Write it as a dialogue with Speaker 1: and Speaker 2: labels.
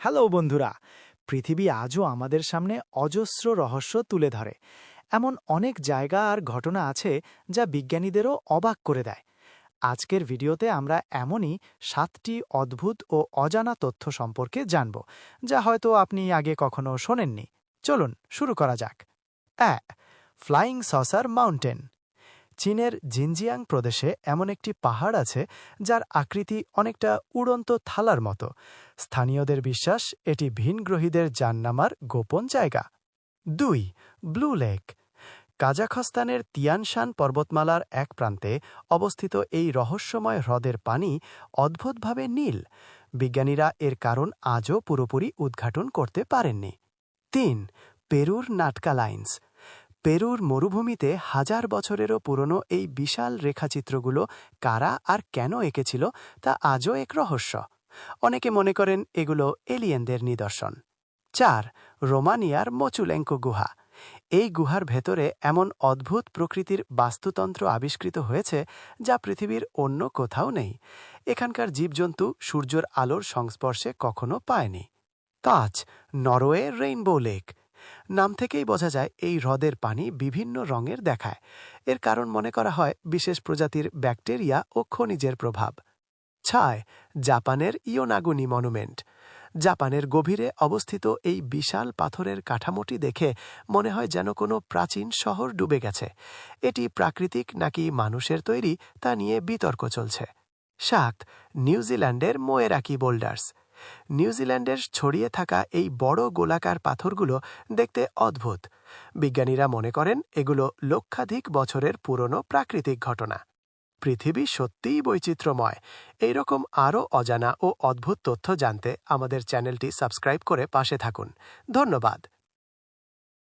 Speaker 1: Hello বন্ধুরা, পৃথিবী আজও আমাদের সামনে অজস্র রহস্য তুলে ধরে। এমন অনেক জায়গা আর ঘটনা আছে যা বিজ্ঞানীদেরও অবাক করে দেয়। আজকের ভিডিওতে আমরা এমনই সাতটি অদ্ভুত ও অজানা তথ্য সম্পর্কে জানব, যা হয়তো আপনি আগে কখনো শোনেননি। চলুন, শুরু করা যাক। এক ফ্লাইং সসার মাউন্টেন। চীনের জিনজিয়াং প্রদেশে এমন একটি পাহাড় আছে যার আকৃতি অনেকটা উড়ন্ত থালার মতো। স্থানীয়দের বিশ্বাস এটি ভিনগ্রহীদের জাননামার গোপন জায়গা। দুই, ব্লু লেক। কাজাখস্তানের তিয়ানশান পর্বতমালার এক প্রান্তে অবস্থিত এই রহস্যময় হ্রদের পানি অদ্ভুতভাবে নীল। বিজ্ঞানীরা এর কারণ আজও পুরোপুরি উদ্ঘাটন করতে পারেননি। তিন, পেরুর নাটকা লাইন্স। পেরুর মরুভূমিতে হাজার বছরেরও পুরনো এই বিশাল রেখাচিত্রগুলো কারা আর কেন এঁকেছিল তা আজও এক রহস্য। অনেকে মনে করেন এগুলো এলিয়েনদের নিদর্শন। চার, রোমানিয়ার মচুলেঙ্কো গুহা। এই গুহার ভেতরে এমন অদ্ভুত প্রকৃতির বাস্তুতন্ত্র আবিষ্কৃত হয়েছে যা পৃথিবীর অন্য কোথাও নেই। এখানকার জীবজন্তু সূর্যের আলোর সংস্পর্শে কখনো পায়নি। পাঁচ, নরওয়ে রেইনবো লেক। নাম থেকেই বোঝা যায় এই হ্রদের পানি বিভিন্ন রঙের দেখায়। এর কারণ মনে করা হয় বিশেষ প্রজাতির ব্যাকটেরিয়া ও খনিজের প্রভাব। ছায় জাপানের ইয়োনাগুনি মনুমেন্ট। জাপানের গভীরে অবস্থিত এই বিশাল পাথরের কাঠামোটি দেখে মনে হয় যেন কোনো প্রাচীন শহর ডুবে গেছে। এটি প্রাকৃতিক নাকি মানুষের তৈরি তা নিয়ে বিতর্ক চলছে। সাত নিউজিল্যান্ডের মোয়েরাকি বোল্ডার্স। নিউজিল্যান্ডের ছড়িয়ে থাকা এই বড় গোলাকার পাথরগুলো দেখতে অদ্ভুত। বিজ্ঞানীরা মনে করেন এগুলো লক্ষাধিক বছরের পুরনো প্রাকৃতিক ঘটনা। পৃথিবী সত্যিই বৈচিত্র্যময়। এইরকম আরও অজানা ও অদ্ভুত তথ্য জানতে আমাদের চ্যানেলটি সাবস্ক্রাইব করে পাশে থাকুন। ধন্যবাদ।